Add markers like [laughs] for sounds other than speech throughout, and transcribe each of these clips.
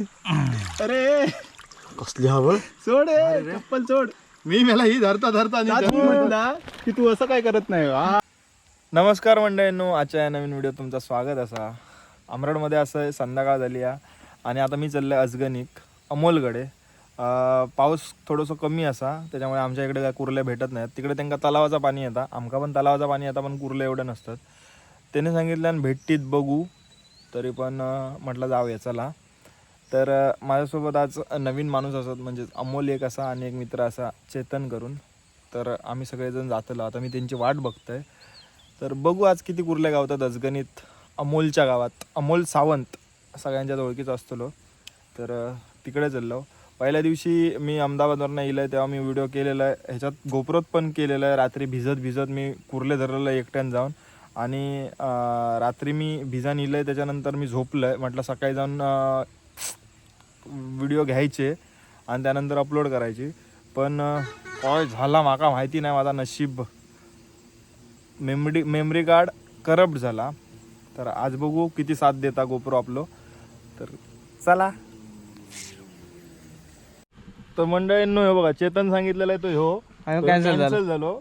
अरे. कसली हवं? सोड चप्पल सोड. मी मला ही धरता धरता आणि त्यात मी म्हटला की तू असं काय करत नाही. नमस्कार मंडळींनो आजच्या या नवीन व्हिडिओ तुमचं स्वागत असा. अमराडमध्ये असं आहे संध्याकाळ झाली आहे आणि आता मी चाललं आहे अजगनिक अमोलगडे पाऊस थोडंसं कमी असा त्याच्यामुळे आमच्या इकडे काय कुर्ले भेटत नाहीत. तिकडे त्यांना तलावाचं पाणी येतं. आमका पण तलावाचं पाणी येतं पण कुर्ले एवढं नसतात. त्याने सांगितलं आणि भेटतीत बघू. तरी पण म्हटलं जाऊया चला. तर माझ्यासोबत आज नवीन माणूस असत म्हणजेच अमोल एक असा आणि एक मित्र असा चेतन करून. तर आम्ही सगळेजण जातलो. आता मी त्यांची वाट बघतो आहे तर बघू आज किती कुर्ले गावतात अजगणित अमोलच्या गावात. अमोल सावंत सगळ्यांच्याच ओळखीचा असतो तर तिकडे चाललो. पहिल्या दिवशी मी अहमदाबादवरनं येलं आहे तेव्हा मी व्हिडिओ केलेला आहे. ह्याच्यात गोपरोत पण केलेलं आहे. रात्री भिजत भिजत मी कुर्ले धरलेलं आहे एकट्यानं जाऊन. आणि रात्री मी भिजान नेलं आहे त्याच्यानंतर मी झोपलं आहे म्हटलं सकाळी जाऊन व्हिडिओ घ्यायचे आणि त्यानंतर अपलोड करायची. पण काय झाला माका माहिती नाही माझा नशीब मेमरी मेमरी कार्ड करप्ट झाला. तर आज बघू किती साथ देता गोप्रो आपलो. तर चला. तर मंडळींनो हे बघा चेतन सांगितलेलं आहे तो ह्यो. आणि cancel झालं.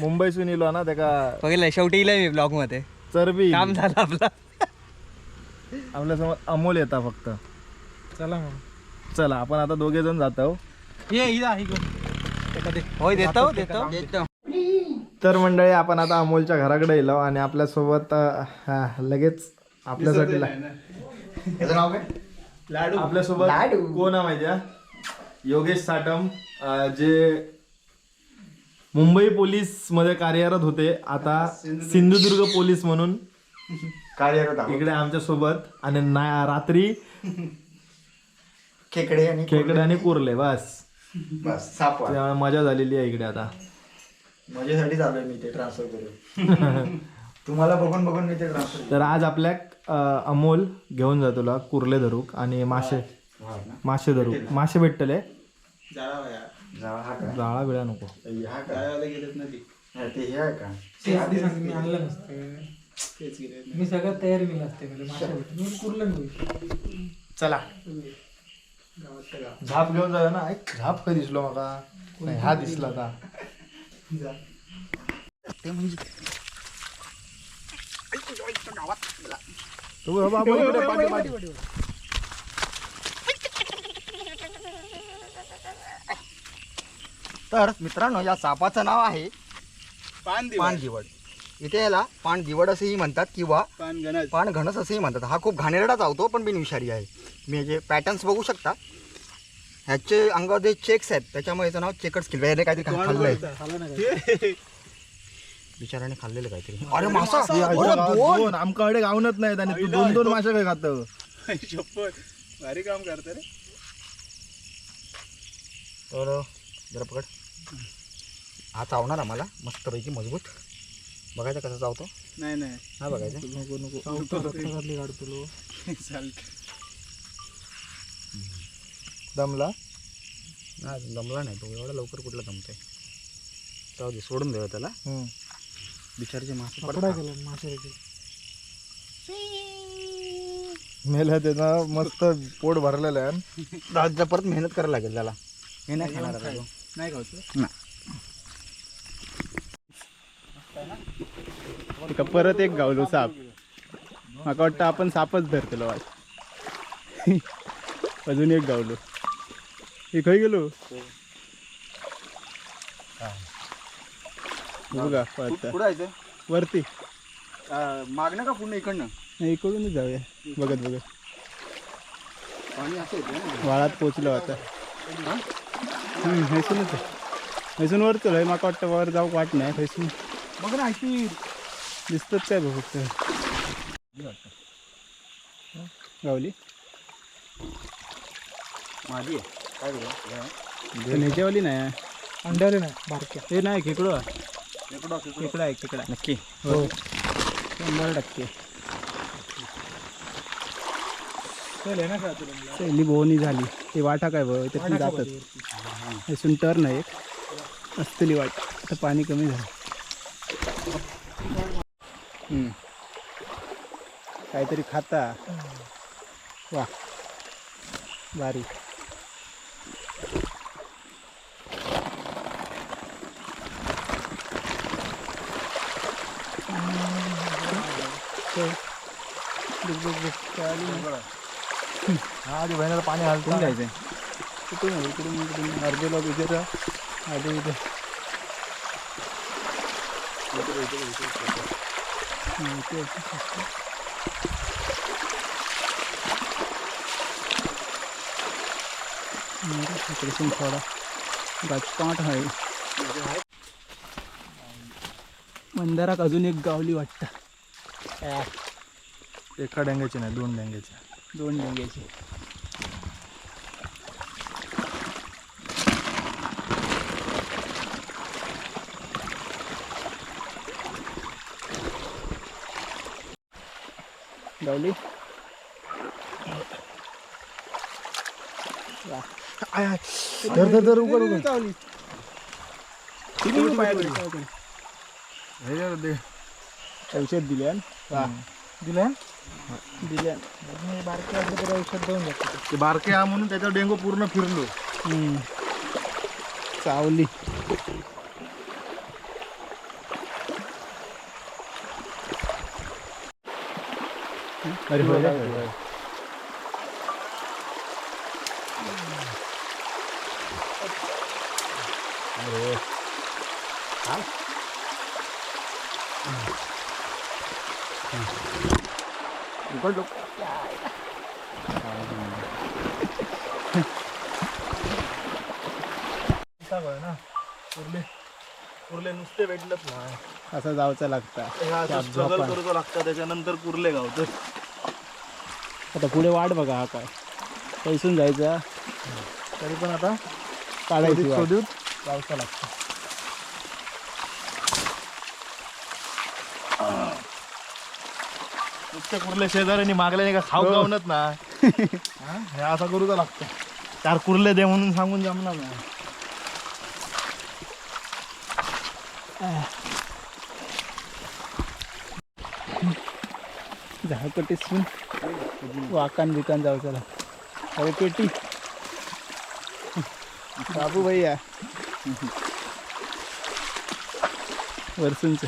मुंबईसून येलो ना त्याका बघितलं शेवटी मी ब्लॉगमध्ये. चरबी. काम झालं आपलं. आपल्यासमोर अमोल येता फक्त. चला मग. चला आपण आता दोघे जण जातो ये इथं आहे गं. होय देतो देतो. तर मंडळी आपण आता अमोलच्या घराकडे येलो आणि आपल्यासोबत अं, हा, लगेच आपल्यासाठी लाडू. आपल्यासोबत कोण आहे माहिती आहे? योगेश साटम अं, जे मुंबई पोलीसमध्ये कार्यरत होते. आता सिंधुदुर्ग पोलीस म्हणून कार्यरत आहोत. इकडे आमच्यासोबत आणि ना रात्री खेकडे आणि खेकडे आणि कुर्ले बस. बस सापवा त्यामुळे मजा झालेली आहे इकडे आता. माझ्यासाठी आलोय मी ते ट्रान्सफर करून. [laughs] तुम्हाला बघून बघून मी ते ट्रान्सफर तर आज आपल्या अं, अमोल घेऊन जातो तुला कुर्ले धरूक आणि मासे. मासे धरूक. मासे भेटतले. जावा हा का? जाळा बिळा नको. हा का? ती. हा, ते हे आहे का? ते आधी सांग मी आणलं नसतं. गेले मी सगळ्यात तयारी केली असते म्हणजे माशा भेटून मी कुर्लं घेऊ चला. झाप घेऊन जा ना. एक झाप खरी दिसलो माका नाही, हा दिसला आता. तो पाठी- तर मित्रांनो या सापाचं नाव आहे पान दिवस पानगिवड इथे याला पानगिवड असेही म्हणतात किंवा पान पान घणस असेही म्हणतात. हा खूप घाणेरडा चावतो पण बिनविषारी आहे. मी जे पॅटर्न्स बघू शकता ह्याचे अंगावर जे चेक्स आहेत त्याच्यामुळे याचं नाव चेकर्स किल्वा याने काहीतरी खा- खाल्लंय बिचाराने खाल्लेलं काहीतरी. अरे मासा दोन. आमच्याकडे गावनच नाहीत आणि तू दोन दोन मासे काय खात? भारी काम करते रे. तर जरा पकड. हा चावणार आम्हाला. मस्तपैकी मजबूत. बघायचं कसं चावतो नाही नाही. हा बघायचं. नको नको काढतो चालतं दमला? हा दमला नाही तो. एवढा लवकर कुठला दमतोय? जाऊ दे सोडून द्यावं त्याला. बिचारचे मासे. केला माशा मेलं त्याचं मस्त पोट भरलेलं आहे. दादा परत मेहनत करायला लागेल त्याला. हे नाही खाणार. नाही खाऊचं तिका परत एक गावलो साप. माका वाटतं आपण सापच धरतलो आज. [laughs] अजून एक गावलो. हे खय गेलो. बघा वरती. मागणं का पुन्हा इकडनं? नाही इकडूनच जाऊया. बघत बघत. पाणी असं वाळात पोचलो आता. हैसूनच हैसून वर चलो माका वाटतं वर जाऊ वाट नाही हैसून. बघ ना ऐकी दिसतात काय बघ फक्त. गावली? माझी आहे. काय ह्याच्यावाली नाही. अंड्यावले नाही बारक्या हे नाही खेकडो खेकडा आहे खेकडा नक्की. हो. शंभर टक्के. पहिली बोवणी झाली. ते वाटा काय बघ त्यातून जातात. हैसून टर्न आहे एक. असतली वाट. आता पाणी कमी झालं. काहीतरी खाता. वा. भारी. हा बहिणीला पाणी हलतो जायचंय कुठून इकडून इकडून. अर्धे लोक इथे. अर्धे इथे हा, इथे. असू इकडसून थोडा गाचपाट आहे मंदाराक अजून एक गावली वाटतं। एका डेंग्याची नाही दोन डेंग्याची. दोन डेंग्याची. गावली? धर धर धर उघड उघड. औषध दिल्यान दिले दिल्यान बारके असले तरी औषध देऊन जातो ते बारके हा म्हणून त्याचा डेंगू पूर्ण फिरलो. चावली. अरे हो ना कुर्ले कुर्ले नुसते भेटलंच ना असं जावचं लागतं त्यात स्ट्रगल झोपा. करूचो लागतं त्याच्यानंतर कुर्ले गावतं आता पुढे वाट बघा हा काय. पैसून जायचा. तरी पण आता काढायची शोधित. गावचा लागतं. कुर्ले शेजाऱ्यांनी मागल्याने का? खाऊ गावनच ना. हा? हे असं करूचा लागतं. चार कुर्ले दे म्हणून सांगून जमणार ना. झाकटीसून वाकान बिकान जावचं लागतं अरे पेटी. बाबू भैया [laughs] वरसूनच.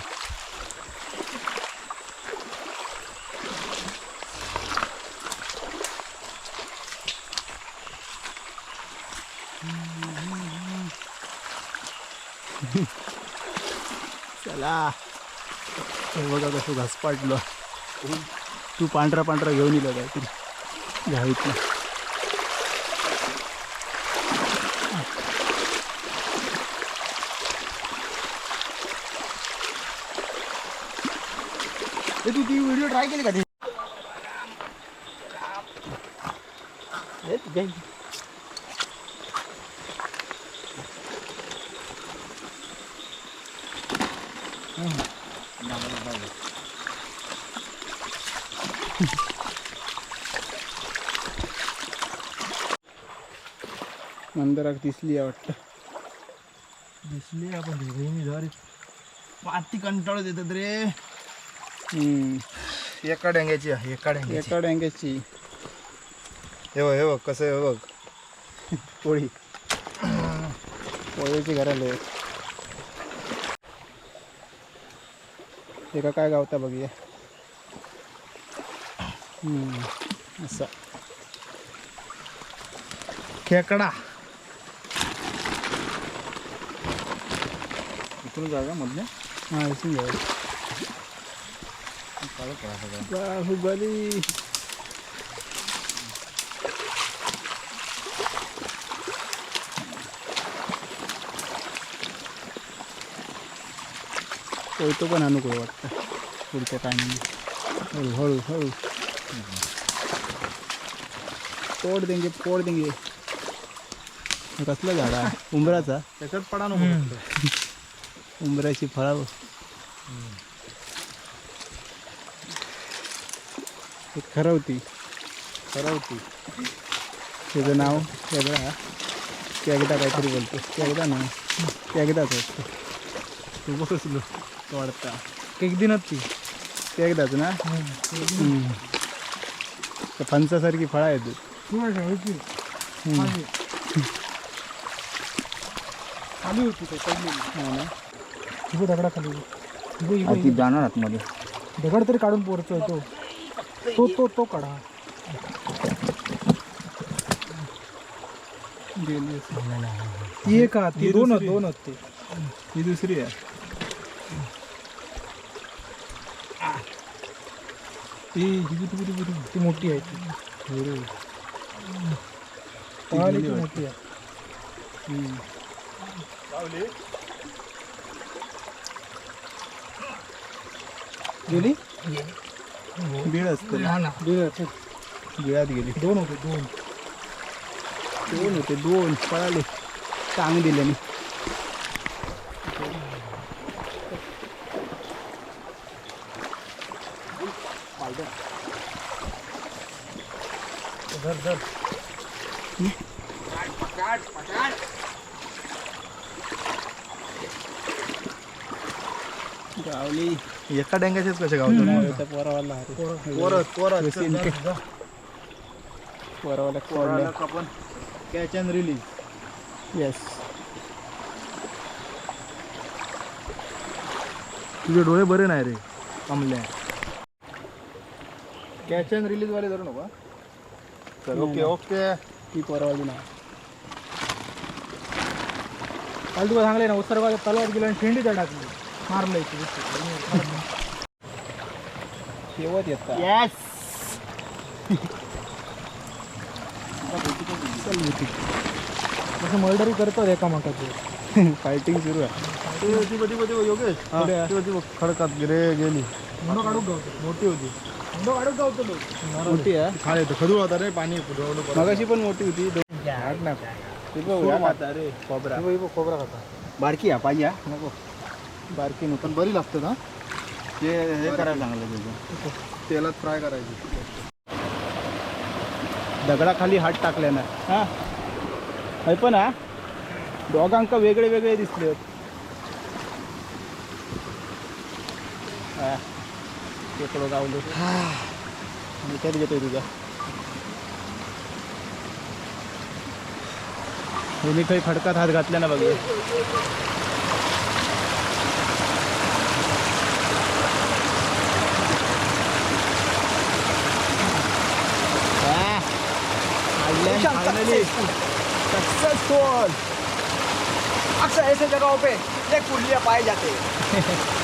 [laughs] चला. हे बघा कसं घास पाडलं तू पांढरा पांढरा घेऊन येलो काहीतरी घ्यावीत ए, तू ती व्हिडिओ ट्राय केली का ती? मंदिरात दिसली आहे वाटतं. दिसली आपण बहिणी झाली पाती कंटाळत येतात रे. हम्म. एका डेंग्याची आहे एका डेंग्याची एका डेंग्याची हे बघ हे बघ कसं आहे हे बघ. पोळी. [clears throat] पोळीची घराला. एका काय गावता बघूया हम्म. असं. खेकडा. इथून जागा मधल्या हां इथून जाऊ बाहुबली तो पण अनुकूळ वाटतं पुढच्या टायमिंग हळू हळू हळू पोड देंगे पोड देंगे कसलं झाड आहे उंबराचा त्याच्यात पडा नको. उंबराची फळं हे खरवती. ठरवती त्याचं नाव वेगळा कॅगदा काहीतरी बोलतो. कॅगदा ना कॅगदाच असतो तू बसलो वाढता. एक दिनात ती. कॅगदाच ना? फणसासारखी फळं आहेत. खाली. होती ते पडलेली. इथे दगडा खाली. जाणार आतमध्ये. दगड तरी काढून पोरतोय तो. तो तो तो काढा गेली ती एक हा ती दोन आहेत, दोन आहेत ते ही दुसरी आहे ती ही ती- ती- ती- ती मोठी आहे ती पळाली ती मोठी आहे गेली बीड असतं गेली ते बिळात गेली. दोन होते दोन. दोन होते दोन. पळाले. टांग दिल्याने गावली. एका डेंग्याचेच कसे गावतो पोरावाला आपण कॅच अँड रिलीज येस तुझे डोळे बरे नाही रे कमल्या कॅच अँड रिलीज वाले धरू नका ओके ओके. ती पोरावाली ना काल तुला सांगले ना उत्सर्गाच्या तलावात गेला आणि शेंडी त्या टाकली. मारलं शेवट येतात येस तसं मर्डरी करतात एका माकाचे फायटिंग सुरू आहे. योगेश. खडकात गे- रे गेली. मुंडो काढून गावतो. मोठी होती. मुंडो गावतो मोठी आहे. खाली येतो. होता रे पाणी. मगाशी पण मोठी होती. दोन ना. रे खोबरा. खोबरा खाता. बारकी आहे पाहिजे हा? नको. बारकी पण बरी लागते ना? ते हे करायला चांगलं त्याचं तेलात फ्राय करायची. दगडाखाली हात टाकले ना. हा. हे पण हा. दोघांका वेगळे वेगळे दिसले. हा. तेकडं गावलो त्यात घेतोय तुझा. मी काही खडकात हात घातला ना बघ. सक्सेसफुल अक्सर ऐसे जगहों पे एक पुलिया पाए जाते? हैं. [laughs]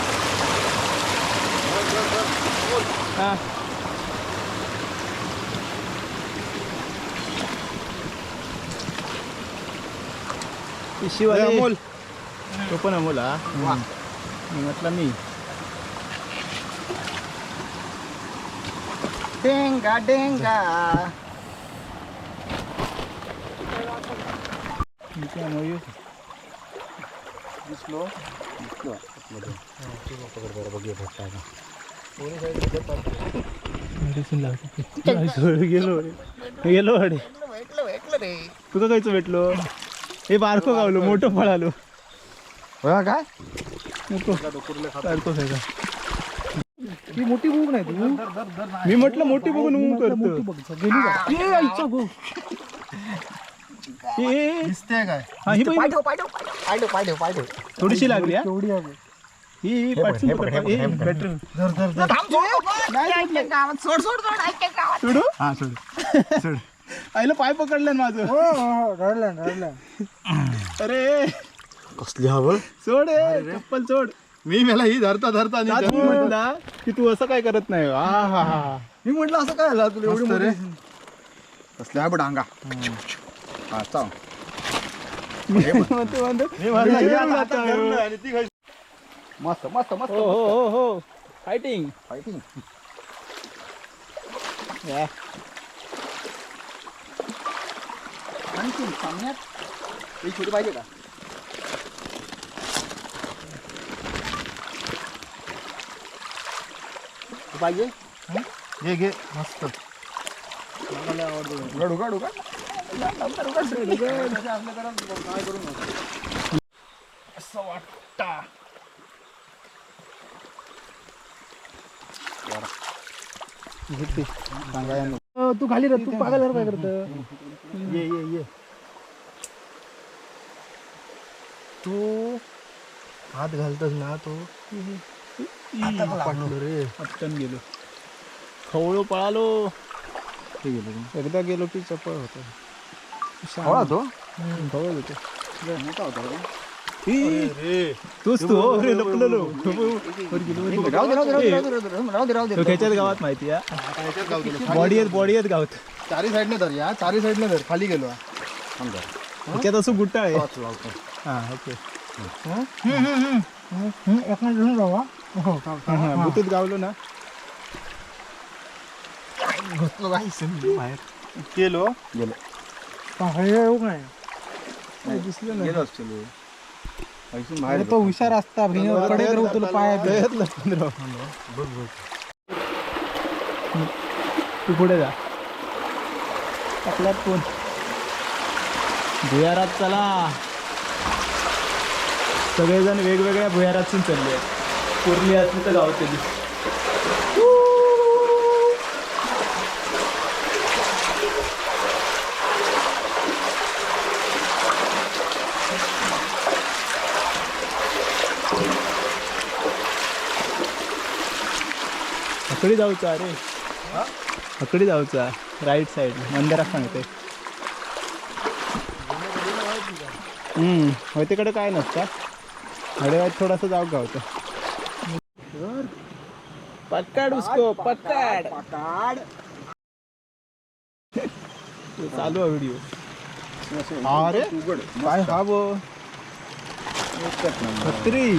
हा शिवाय अमोल. तो पण अमोल हा. मी म्हटलं मी. डेंगा डेंगा. मयूर दिसलो गेलो रे गेलो अडे तुका कायचं भेटलो हे बारको गावलो मोठं पळालो बघा काय ती मोठी भूक नाही तू मी म्हटलं मोठी बघून ऊ करतो दिसते काय? हा, ही बघ, पाय ठेव पाय ठेव पाय ठेव. पाय ठेव पाय ठेव थोडीशी लागली हा? केवढी आहे. ही ही पाठसून पकड. ए, better. सोड. सोड सोड ऐक गावात. सोडू? हा [laughs] सोड. आईला पाय पकडलं ना माझं. हो हो हो रडलं रडलं. [laughs] अरे. कसली हवं? सोड चप्पल सोड. मी मला ही धरता धरता का आणि तू म्हटला की तू असं काय करत नाही आ हा हा मी म्हटलं असं काय झालं तुला? एवढी मस्त रे. मोठी कसली आहे बघ डांगा. हा चाव म्हणतो हे आता आता आता आहे. धरलं आणि ती खायची. मस्त मस्त मस्त. हो हो हो हो. फायटिंग फायटिंग आणखी सामन्यात ही छोटी पाहिजे का? ही पाहिजे? घे घे मस्त. डू का? सांगाय अ, तू खाली रह तू पागल काय करत ये ये ये. तू हात घालतस ना तो. रे. पटकन गेलो. खवळो पळालो. एकदा गेलो की चपळ होतो. हवा तो खवळ होतो ई, तूच तू लपलेलो खेच्यात गावात माहिती बॉडी आहेत बॉडी आहेत गावात चारी साईडने धर या चारी साईडने धर खाली गेलो त्याच्यात असं गुट्टा आहे हा ओके बुतूत गावलो ना काही बाहेर गेलो गेलो दिसलं गेलो असतो अरे तो हुशार असता कडे तुला पाया तू पुढे जा। आपल्यात कोण भुयारात चला। सगळेजण वेगवेगळ्या भुयारातून चालले आहेत। कुर्ली असली तर गावतली हकडी जाऊचा अरे हकडी जाऊचा राईट साईड मंदिरात सांगते. हम्म. तिकडे काय नसतं. हडेवात थोडासा जाऊ गावतं पटकाड उसको पटकाड चालू आहे व्हिडिओ अरे काय हा बो छत्री.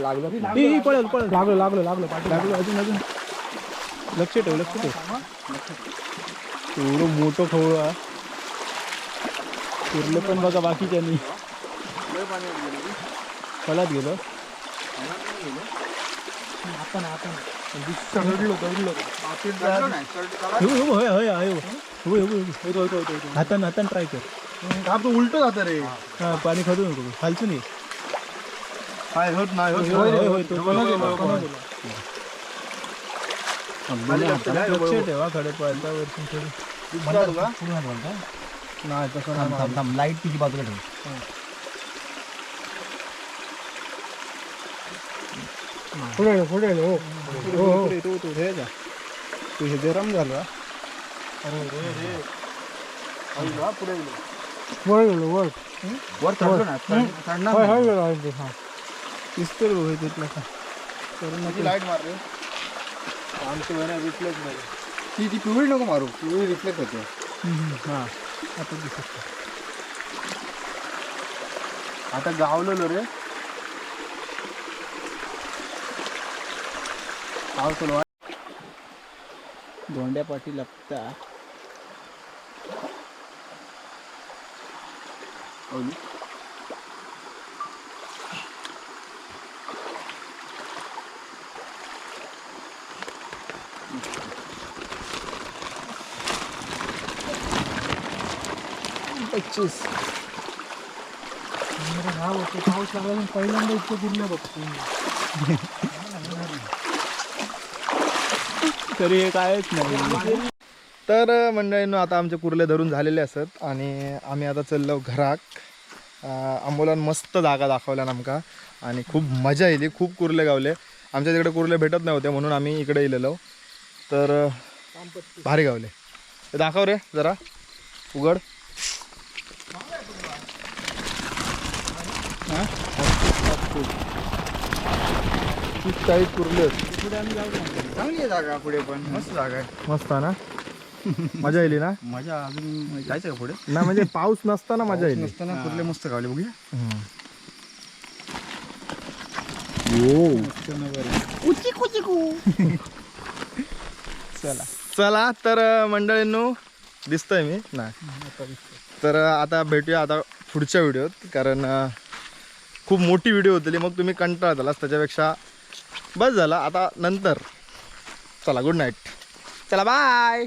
लागलं पळेल पळेल लागलो लागलो लागलो पाठी लागलो अजून अजून लक्ष ठेव लक्ष ठेव एवढं मोठं खवळं हा. उरलं पण बघा बाकीच्यांनी पळत गेलो आपण आपण दगडलो होय होय होय होतो हातान हातान ट्राय कर तो उलट जातं रे. हा. पाणी खडू नको खालचून ये काय होत नाही होत. होय होय होय तो कोणा गेलो? कोणा गेलो? लक्ष ठेवा खडे पळता वरतून थोडी नाही तसं नाही. थांब थांब. लाइट तिची बाजूला ठेव. पुढे पुढे हो पुढे तू तू हे जा तू हे गरम झालं. हा. वर गेलो वर वर चढलो ना चढ- चढणार होय नाही. होय गेलो होय हा. दिसतो रे होय तिथला. का करू नको लाइट मारले? आमच्या घरात रिप्लेस नाही ती ती पिवळी नको मारू. पिवळी रिफ्लेक्ट होते. हा आता दिसत आता गावलेलो रे. धोंड्या पाठी लपता पच्चीस हा होते पाऊस लागला पहिल्यांदा इतकं फिरलं बघतो तरी हे। कायच नाही। तर मंडळींनो आता आमचे कुर्ले धरून झालेले असत आणि आम्ही आता चाललो घराक आंबोलान मस्त जागा दाखवल्या आमका. आणि खूप मजा येईल खूप कुर्ले गावले. आमच्या तिकडे कुर्ले भेटत नव्हते म्हणून आम्ही इकडे येलेलो तर भारी गावले. ते दाखव रे जरा. उघड. चाळीस कुर्ले. चांगली आहे जागा पुढे पण. मस्त जागा आहे. मस्त आहे ना? मजा येईल ना? मजा अजून जायचं का पुढे? नाही म्हणजे पाऊस नसताना मजा येईल नसताना कुठले मस्त गावले बघूया. [laughs] चला. चला तर मंडळींनो दिसतोय मी? नाही तर आता भेटूया आता पुढच्या व्हिडिओत कारण खूप मोठी व्हिडिओ होती मग तुम्ही कंटाळा झालास त्याच्यापेक्षा. बस झाला आता नंतर. चला गुड नाईट चला बाय